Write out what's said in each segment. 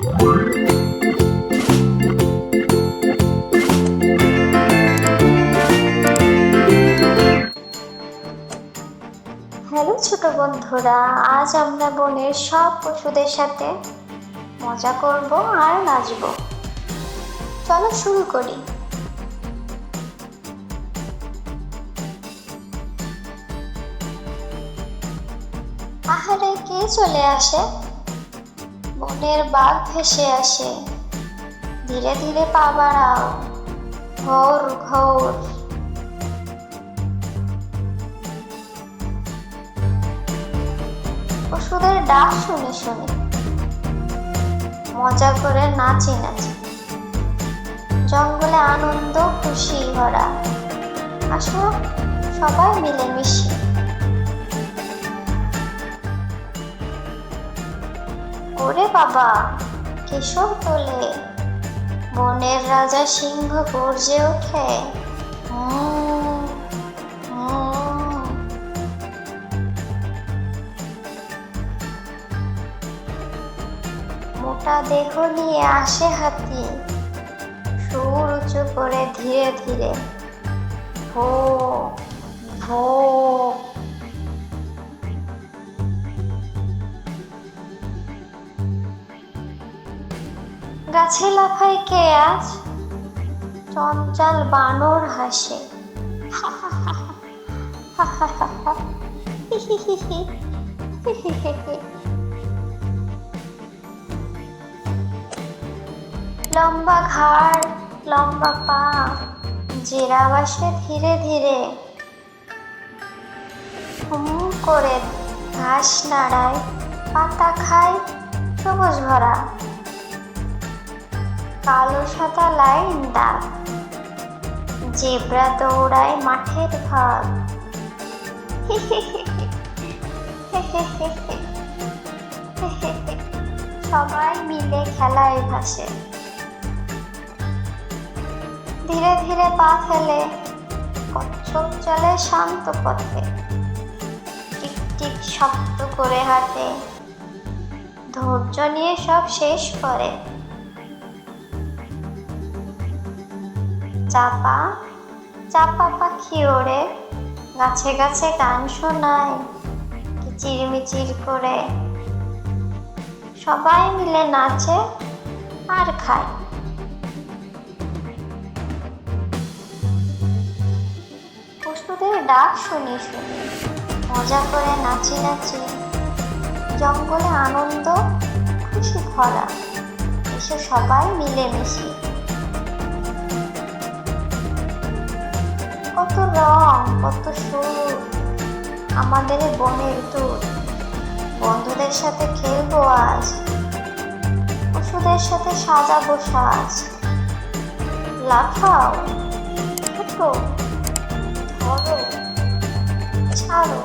Hello ছোট বন্ধুরা, আজ আমরা বনের সব পশুদের সাথে মজা করব আর নাচব। চলো শুরু করি। আহারে, কে চলে আসে? বনের বাঘ ভেসে আসে। ধীরে ধীরে পা বাড়াও। ঘোর ঘোর। পশুদের ডাক শুনে শুনে। মজা করে নাচি নাচি। জঙ্গলে আনন্দ, খুশি ভরা। আসো সবাই মিলে বাবা। কেশব তোলে বনের রাজা সিংহ গর্জে ওঠে। মোটা দেহ নিয়ে আসে হাতি। সুর উঁচু করে ধীরে ধীরে। ভো ভো। গাছে লাফায় কে আজ? চঞ্চল বানর হাসে। লম্বা ঘাড়, লম্বা পা, জেরা বাসে ধীরে ধীরে। হুম করে ঘাস নাড়ায়, পাতা খায় সবুজ ভরা। কালো সাদা লাইন দাগ জেব্রা দৌড়ায় মাঠের ভাগ সবাই মিলে খেলায় ভাসে। ধীরে ধীরে পা ফেলে, কচ্ছপ চলে শান্ত পথে। টিকটিক টিক শব্দ করে হাঁটে। ধৈর্য নিয়ে সব শেষ করে। চাপা চাপা পাখি ওড়ে, গাছে গাছে গান শোনায় কিচিরমিচির করে। সবাই মিলে নাচে আর খায়। পশুদের ডাক শুনি শুনি, মজা করে নাচি নাচি। জঙ্গলে আনন্দ, খুশি ভরা, এসে সবাই মিলেমিশি। রং, কত সুর। আমাদের বনের দূর বন্ধুদের সাথে খেলব আজ। পশুদের সাথে সাজাবো সাজ। লাফাও ছোটো ধরো, ছাড়ো।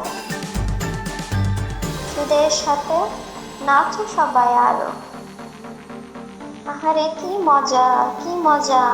পশুদের সাথে নাচো সবাই আরও। আহারে, কি মজা কি মজা।